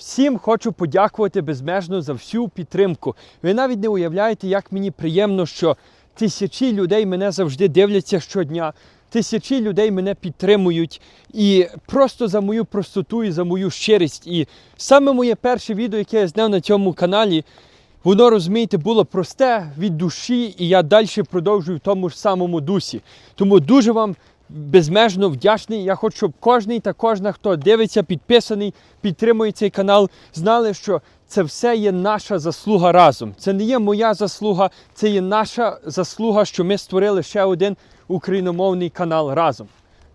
Всім хочу подякувати безмежно за всю підтримку. Ви навіть не уявляєте, як мені приємно, що тисячі людей мене завжди дивляться щодня. Тисячі людей мене підтримують і просто за мою простоту і за мою щирість. І саме моє перше відео, яке я зняв на цьому каналі, воно розумієте, було просте від душі, і я далі продовжую в тому ж самому дусі. Тому дуже вам безмежно вдячний. Я хочу, щоб кожний та кожна, хто дивиться, підписаний, підтримує цей канал, знали, що це все є наша заслуга разом. Це не є моя заслуга, це є наша заслуга, що ми створили ще один україномовний канал разом.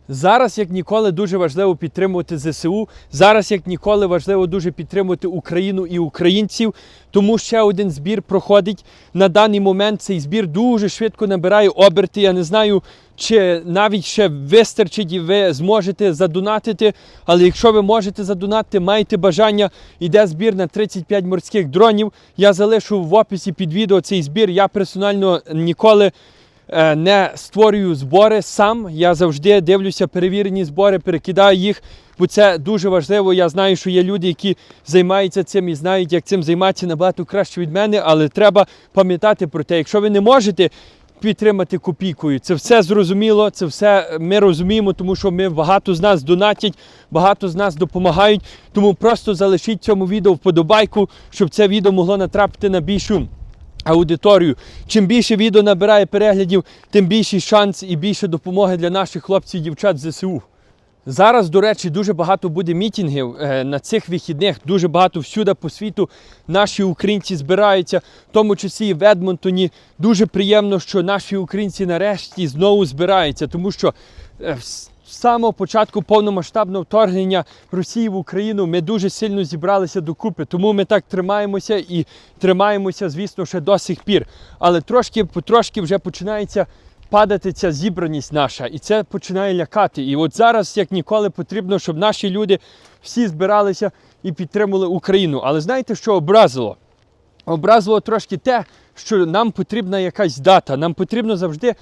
Зараз, як ніколи, дуже важливо підтримувати ЗСУ. Зараз, як ніколи, важливо дуже підтримувати Україну і українців. Тому ще один збір проходить. На даний момент цей збір дуже швидко набирає оберти. Я не знаю, чи навіть ще вистачить і ви зможете задонатити. Але якщо ви можете задонатити, маєте бажання, йде збір на 35 морських дронів. Я залишу в описі під відео цей збір. Я персонально ніколи е, не створюю збори сам. Я завжди дивлюся перевірені збори, перекидаю їх, бо це дуже важливо. Я знаю, що є люди, які займаються цим і знають, як цим займатися набагато краще від мене, але треба пам'ятати про те, якщо ви не можете. Підтримати копійкою. Це все зрозуміло, це все ми розуміємо, тому що ми багато з нас донатять, багато з нас допомагають. Тому просто залишіть цьому відео вподобайку, щоб це відео могло натрапити на більшу аудиторію. Чим більше відео набирає переглядів, тим більший шанс і більше допомоги для наших хлопців і дівчат з ЗСУ. Зараз, до речі, дуже багато буде мітінгів е, на цих вихідних. Дуже багато всюди по світу наші українці збираються, в тому числі і в Едмонтоні. Дуже приємно, що наші українці нарешті знову збираються, тому що е, з самого початку повномасштабного вторгнення Росії в Україну ми дуже сильно зібралися докупи. Тому ми так тримаємося і тримаємося, звісно, ще до сих пір. Але трошки потрошки вже починається падати ця зібраність наша, і це починає лякати. І от зараз, як ніколи, потрібно, щоб наші люди всі збиралися і підтримували Україну. Але знаєте, що образило? Образило трошки те, що нам потрібна якась дата. Нам потрібно завжди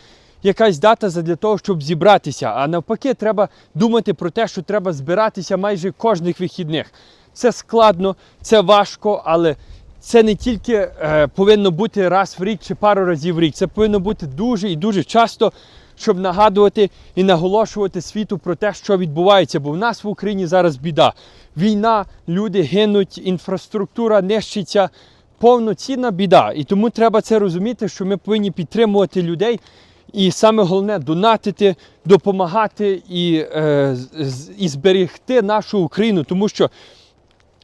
якась дата для того, щоб зібратися. А навпаки, треба думати про те, що треба збиратися майже кожних вихідних. Це складно, це важко, але це не тільки е, повинно бути раз в рік чи пару разів в рік. Це повинно бути дуже і дуже часто, щоб нагадувати і наголошувати світу про те, що відбувається. Бо в нас в Україні зараз біда. Війна, люди гинуть, інфраструктура нищиться. Повноцінна біда. І тому треба це розуміти, що ми повинні підтримувати людей. І саме головне донатити, допомагати і, е, і зберегти нашу Україну. Тому що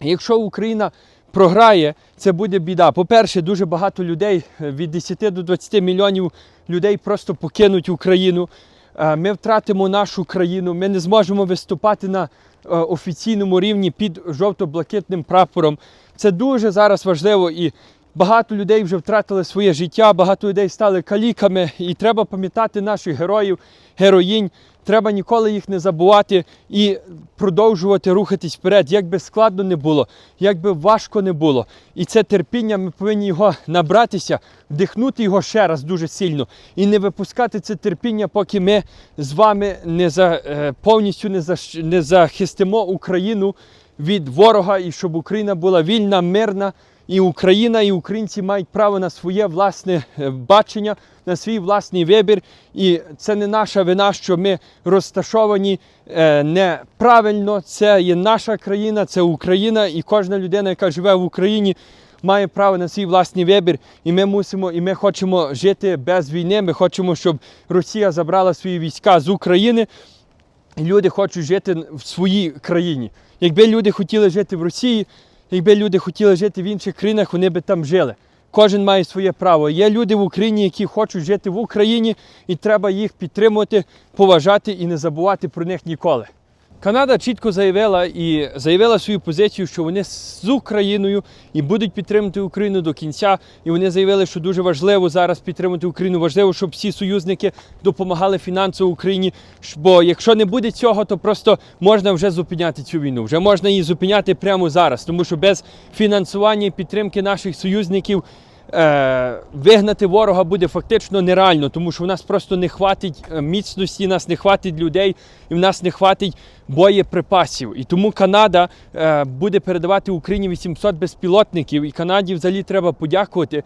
якщо Україна програє, це буде біда. По-перше, дуже багато людей е, від 10 до 20 мільйонів людей просто покинуть Україну. Е, Ми втратимо нашу країну, ми не зможемо виступати на е, офіційному рівні під жовто-блакитним прапором. Це дуже зараз важливо і багато людей вже втратили своє життя, багато людей стали каліками, і треба пам'ятати наших героїв, героїнь. Треба ніколи їх не забувати і продовжувати рухатись вперед, як би складно не було, як би важко не було. І це терпіння, ми повинні його набратися, вдихнути його ще раз дуже сильно і не випускати це терпіння, поки ми з вами не за, е, повністю не, защ- не захистимо Україну від ворога, і щоб Україна була вільна, мирна. І Україна, і українці мають право на своє власне е, бачення, на свій власний вибір. І це не наша вина, що ми розташовані е, неправильно. Це є наша країна, це Україна, і кожна людина, яка живе в Україні, має право на свій власний вибір. І ми мусимо, і ми хочемо жити без війни. Ми хочемо, щоб Росія забрала свої війська з України. І люди хочуть жити в своїй країні. Якби люди хотіли жити в Росії, якби люди хотіли жити в інших країнах, вони би там жили. Кожен має своє право. Є люди в Україні, які хочуть жити в Україні, і треба їх підтримувати, поважати і не забувати про них ніколи. Канада чітко заявила і заявила свою позицію, що вони з Україною і будуть підтримувати Україну до кінця. І вони заявили, що дуже важливо зараз підтримати Україну. Важливо, щоб всі союзники допомагали фінансово Україні. Бо якщо не буде цього, то просто можна вже зупиняти цю війну. Вже можна її зупиняти прямо зараз, тому що без фінансування і підтримки наших союзників вигнати ворога буде фактично нереально, тому що в нас просто не хватить е, міцності, нас не хватить людей і в нас не хватить боєприпасів. І тому Канада е, буде передавати Україні 800 безпілотників, і Канаді взагалі треба подякувати.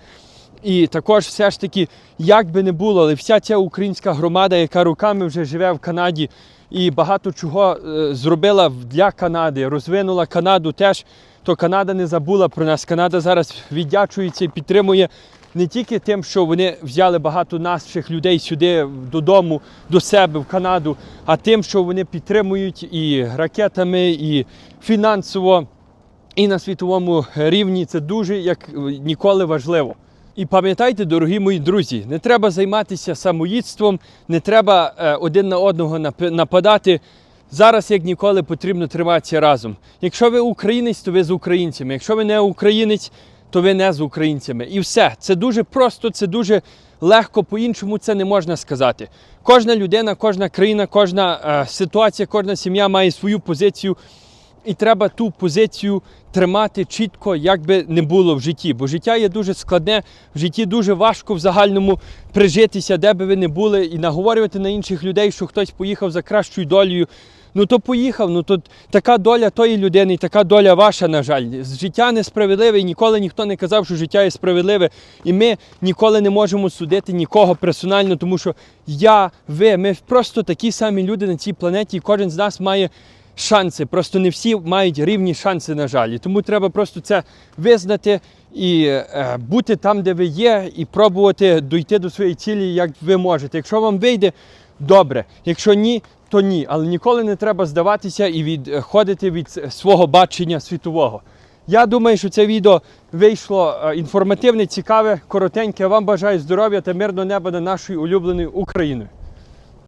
І також все ж таки, як би не було, але вся ця українська громада, яка роками вже живе в Канаді і багато чого е, зробила для Канади, розвинула Канаду теж, то Канада не забула про нас. Канада зараз віддячується і підтримує не тільки тим, що вони взяли багато наших людей сюди додому, до себе в Канаду, а тим, що вони підтримують і ракетами, і фінансово, і на світовому рівні. Це дуже як ніколи важливо. І пам'ятайте, дорогі мої друзі, не треба займатися самоїдством, не треба е, один на одного нападати. Зараз, як ніколи, потрібно триматися разом. Якщо ви українець, то ви з українцями. Якщо ви не українець, то ви не з українцями. І все. Це дуже просто, це дуже легко, по-іншому це не можна сказати. Кожна людина, кожна країна, кожна е, ситуація, кожна сім'я має свою позицію. І треба ту позицію тримати чітко, як би не було в житті. Бо життя є дуже складне, в житті дуже важко в загальному прижитися, де би ви не були, і наговорювати на інших людей, що хтось поїхав за кращою долею. Ну то поїхав, ну то така доля тої людини, і така доля ваша, на жаль. Життя несправедливе, і ніколи ніхто не казав, що життя є справедливе. І ми ніколи не можемо судити нікого персонально, тому що я, ви, ми просто такі самі люди на цій планеті, і кожен з нас має шанси. Просто не всі мають рівні шанси, на жаль. І тому треба просто це визнати і е, бути там, де ви є, і пробувати дійти до своєї цілі, як ви можете. Якщо вам вийде, добре. Якщо ні, то ні. Але ніколи не треба здаватися і відходити від свого бачення світового. Я думаю, що це відео вийшло е, інформативне, цікаве, коротеньке. Вам бажаю здоров'я та мирного неба на нашою улюбленою Україною.